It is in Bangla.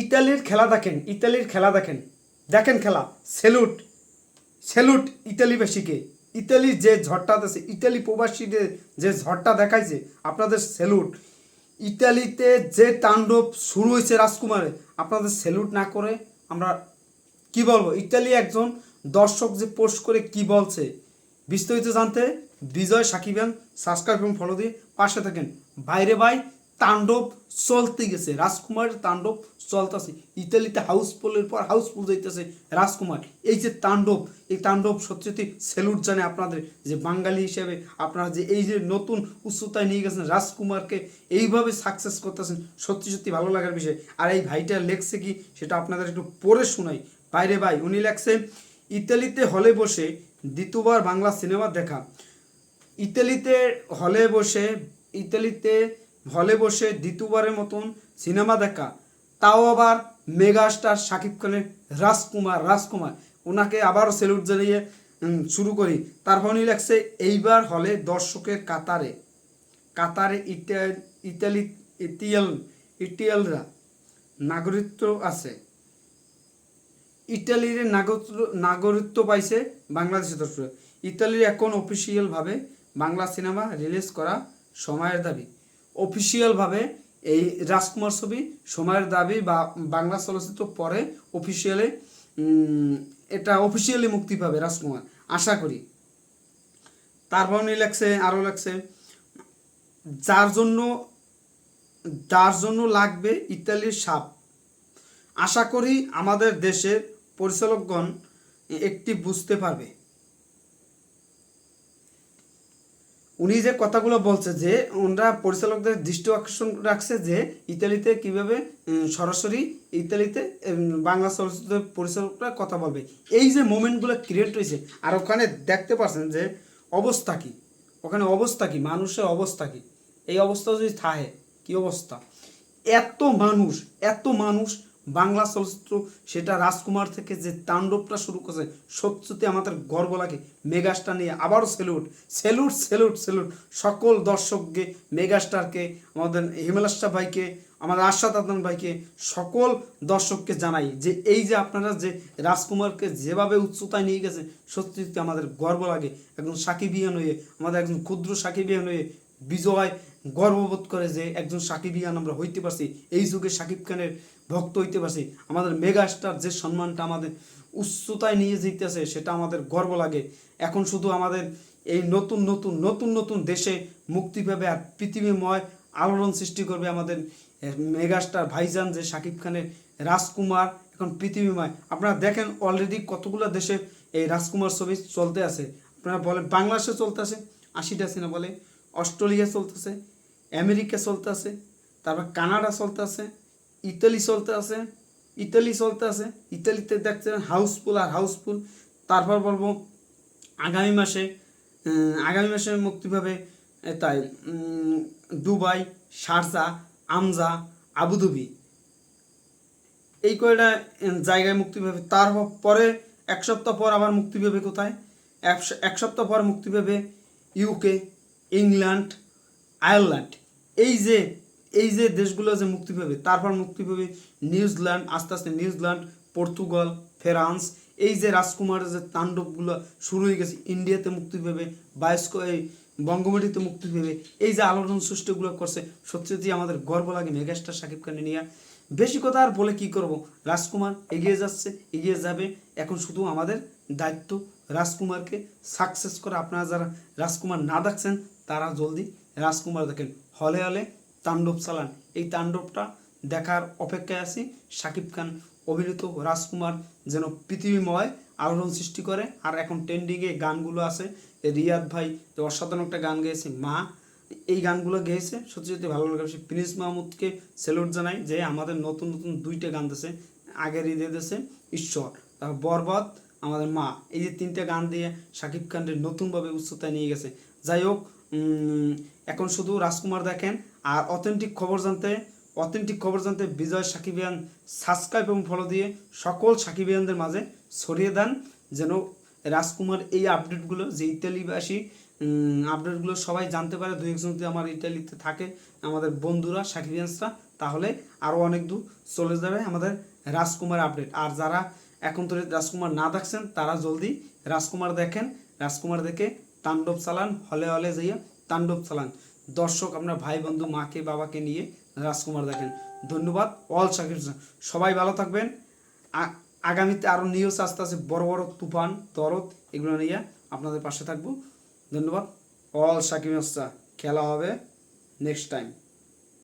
ইতালির খেলা দেখেন, ইতালির খেলা দেখেন। দেখেন খেলা, সেলুট সেলুট ইতালিবাসীকে ইতালি যে ঝড়টা আছে ইতালি প্রবাসীদের যে ঝড়টা দেখাইছে, আপনাদের সেলুট। ইতালিতে যে তাণ্ডব শুরু হয়েছে রাজকুমারে আপনাদের সেলুট না করে আমরা কি বলব? ইতালি একজন দর্শক যে পোস্ট করে কি বলছে, বিস্তারিত জানতে বিজয় সাকিবেন সাবস্ক্রাইব এবং ফলো দিয়ে পাশে থাকেন। বাইরে বাই তাণ্ডব চলতে গেছে রাজকুমারের তাণ্ডব চলতেছে। ইতালিতে হাউসফুলের পর হাউসফুল যাইতেছে রাজকুমার এই যে তাণ্ডব এই তাণ্ডব সত্যি সেলুট জানে আপনাদের, যে বাঙালি হিসেবে আপনারা যে এই যে নতুন উচ্চতায় নিয়ে গেছেন রাজকুমারকে, এইভাবে সাকসেস করতেছেন, সত্যি সত্যি ভালো লাগার বিষয়। আর এই ভাইটা লেখছে কি, সেটা আপনাদের একটু পড়ে শোনাই। বাইরে ভাই, উনি লেখছে, ইতালিতে হলে বসে দ্বিতীয়বার বাংলা সিনেমা দেখা। ইতালিতে হলে বসে, ইতালিতে হলে বসে দ্বিতীয়বারের মতন সিনেমা দেখা। তাও আবার মেগা স্টার শাকিব খানের রাজকুমার রাজকুমার। ওনাকে আবারও সেলুট জানিয়ে শুরু করি। তারপর উনি লেখছে, এইবার হলে দর্শকের কাতারে। কাতারে ইতালি ইটিয়াল ইটিয়ালরা নাগরিকত্ব আছে। ইটালির নাগরিকত্ব পাইছে বাংলাদেশের দর্শক ইতালির এখন অফিসিয়ালভাবে বাংলা সিনেমা রিলিজ করা সময়ের দাবি। অফিসিয়ালভাবে এই রাজকুমার ছবি সময়ের দাবি বা বাংলা চলচ্চিত্র পরে অফিসিয়ালি এটা অফিসিয়ালি মুক্তি পাবে রাজকুমার, আশা করি। তারপর উনি লেখছে, আরও লেখছে, যার জন্য যার জন্য লাগবে ইতালির সাপ। আশা করি আমাদের দেশের পরিচালকগণ একটি বুঝতে পারবে। উনি যে কথাগুলো বলছে যে ওনারা পরিচালকদের দৃষ্টি আকর্ষণ রাখছে যে ইতালিতে কীভাবে সরাসরি ইতালিতে বাংলা চলচ্চিত্রের পরিচালকরা কথা বলবে। এই যে মোমেন্টগুলো ক্রিয়েট হয়েছে, আর ওখানে দেখতে পাচ্ছেন যে অবস্থা কী? ওখানে অবস্থা কী? মানুষের অবস্থা কি? এই অবস্থা যদি থাকে, কি অবস্থা? এত মানুষ এত মানুষ বাংলা চলচ্চিত্র, সেটা রাজকুমার থেকে যে তাণ্ডবটা শুরু করেছে, সত্যি আমাদের গর্ব লাগে। মেগাস্টার নিয়ে আবারও সেলুট সেলুট সেলুট সেলুট। সকল দর্শককে, মেগাস্টারকে, আমাদের হিমেলাস্টা ভাইকে, আমাদের আশাদ আদনান ভাইকে, সকল দর্শককে জানাই যে এই যে আপনারা যে রাজকুমারকে যেভাবে উচ্চতায় নিয়ে গেছে সত্যি আমাদের গর্ব লাগে। একজন সাকিবিয়ান হয়ে, আমাদের একজন ক্ষুদ্র সাকিবিয়ান হয়ে, বিজয় গর্ববোধ করে যে একজন সাকিবিয়ান আমরা হইতে পারছি, এই যুগে সাকিব খানের ভক্ত হইতে পারছি। আমাদের মেগা স্টার যে সম্মানটা আমাদের উচ্চতায় নিয়ে যেতেছে সেটা আমাদের গর্ব লাগে। এখন শুধু আমাদের এই নতুন নতুন নতুন নতুন দেশে মুক্তি পাবে আর পৃথিবীময় আলোড়ন সৃষ্টি করবে আমাদের মেগাস্টার ভাইজান যে সাকিব খানের রাজকুমার, এখন পৃথিবীময়। আপনারা দেখেন অলরেডি কতগুলো দেশে এই রাজকুমার ছবি চলতে আছে। আপনারা বলেন, বাংলাদেশে চলতে আছে, আশিটা সিনেমা বলে, অস্ট্রেলিয়া চলতেছে আমেরিকা চলতে আছে তারপর কানাডা চলতে আছে ইতালি চলতে আছে ইতালি চলতে আছে ইতালিতে দেখছেন হাউসফুল আর হাউসফুল। তারপর বলব আগামী মাসে আগামী মাসে মুক্তি পাবে তাই দুবাই, শারজা, আমজা, আবুধাবি। এই কয়টা জায়গায় মুক্তি পাবে। তার পরে এক সপ্তাহ পর আবার মুক্তি পাবে কোথায়? এক সপ্তাহ পর মুক্তি পাবে ইউকে, ইংল্যান্ড আয়ারল্যান্ড। এই যে এই যে দেশগুলো যে মুক্তি পাবে তারপর মুক্তি পাবে নিউজিল্যান্ড, আস্তে আস্তে নিউজিল্যান্ড, পর্তুগাল, ফ্রান্স। এই যে রাজকুমারের যে তাণ্ডবগুলো শুরু হয়ে গেছে, ইন্ডিয়াতে মুক্তি পাবে, বায়স্ক, এই বঙ্গমাটিতে মুক্তি পাবে। এই যে আলোড়ন সৃষ্টিগুলো করছে সত্যি আমাদের গর্ব লাগে মেগাস্টার সাকিব খানে নিয়ে। বেশি কথা আর বলে কি করব? রাজকুমার এগিয়ে যাচ্ছে, এগিয়ে যাবে। এখন শুধু আমাদের দায়িত্ব রাজকুমারকে সাকসেস করে। আপনারা যারা রাজকুমার না দেখছেন, তারা জলদি রাজকুমার দেখেন, হলে হলে তাণ্ডব চালান। এই তাণ্ডবটা দেখার অপেক্ষায় আছি। শাকিব খান, অভিনীত রাজকুমার যেন পৃথিবীময় আলোড়ন সৃষ্টি করে। আর এখন ট্রেন্ডিংয়ে গানগুলো আছে। রিয়াদ ভাই যে অসাধারণ একটা গান গেয়েছে, মা। এই গানগুলো গেয়েছে, সত্যি সত্যি ভালো লাগে। প্রিন্স মাহমুদকে সেলুট জানাই যে আমাদের নতুন নতুন দুইটা গান দিয়েছে। আগের ঈদে দিয়েছে, ঈশ্বর। তারপর বরবাদ আমাদের মা। এই যে তিনটে গান দিয়ে শাকিব খানের নতুনভাবে উচ্চতায় নিয়ে গেছে। যাই হোক এখন শুধু রাজকুমার দেখেন, আর অথেন্টিক খবর জানতে অথেন্টিক খবর জানতে বিজয় সাকিবিয়ান সাবস্ক্রাইব এবং ফলো দিয়ে সকল সাকিবিয়ানদের মাঝে ছড়িয়ে দেন, যেন রাজকুমার এই আপডেটগুলো যে ইতালিবাসী আপডেটগুলো সবাই জানতে পারে, দু একজন যদি আমার ইটালিতে থাকে, আমাদের বন্ধুরা সাকিবিয়ানসরা তাহলে আরও অনেক দূর চলে যাবে আমাদের রাজকুমার আপডেট আর যারা এখন তো রাজকুমার না দেখছেন, তারা জলদি রাজকুমার দেখেন, রাজকুমার দেখে তাণ্ডব চালান, হলে হলে যাইয়া তাণ্ডব চালান। দর্শক, আপনার ভাই বন্ধু, মাকে, বাবাকে নিয়ে রাজকুমার দেখেন। ধন্যবাদ, অল সাকিব সবাই ভালো থাকবেন। আগামীতে আরও নিউজ আসতে আস্তে বড় বড় তুফান, তরত, এগুলো নিয়ে আপনাদের পাশে থাকব। ধন্যবাদ, অল সাকিব খেলা হবে নেক্সট টাইম